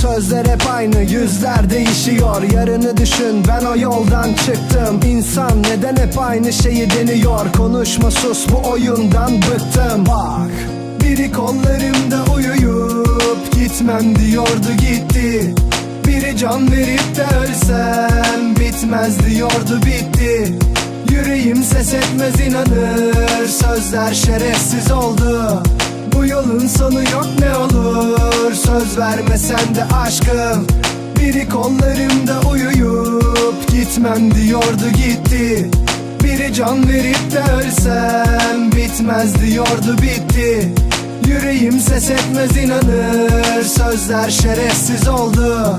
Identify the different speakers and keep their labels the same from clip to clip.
Speaker 1: Sözler hep aynı yüzler değişiyor. Yarını düşün ben o yoldan çıktım. İnsan neden hep aynı şeyi deniyor? Konuşma sus bu oyundan bıktım. Bak biri kollarımda uyuyup Gitmem diyordu gitti. Biri can verip de ölsem Bitmez diyordu bitti. Yüreğim ses etmez inanır Sözler şerefsiz oldu vermesen de aşkım? Biri kollarımda uyuyup Gitmem diyordu gitti. Biri can verip de ölsem Bitmez diyordu bitti. Yüreğim ses etmez inanır Sözler şerefsiz oldu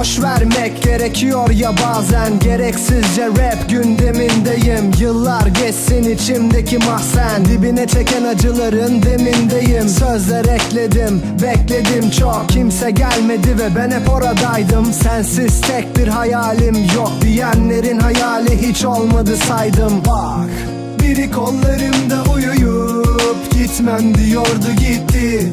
Speaker 1: Boş vermek gerekiyor ya bazen. Gereksizce rap gündemindeyim. Yıllar geçsin içimdeki mahzen. Dibine çeken acıların demindeyim. Sözler ekledim bekledim. Çok Kimse gelmedi ve ben hep oradaydım. Sensiz tek bir hayalim yok Diyenlerin hayali hiç olmadı saydım. Bak biri kollarımda uyuyup Gitmem diyordu gitti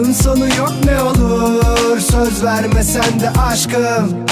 Speaker 1: Yolun sonu yok ne olur. Söz vermesen de aşkım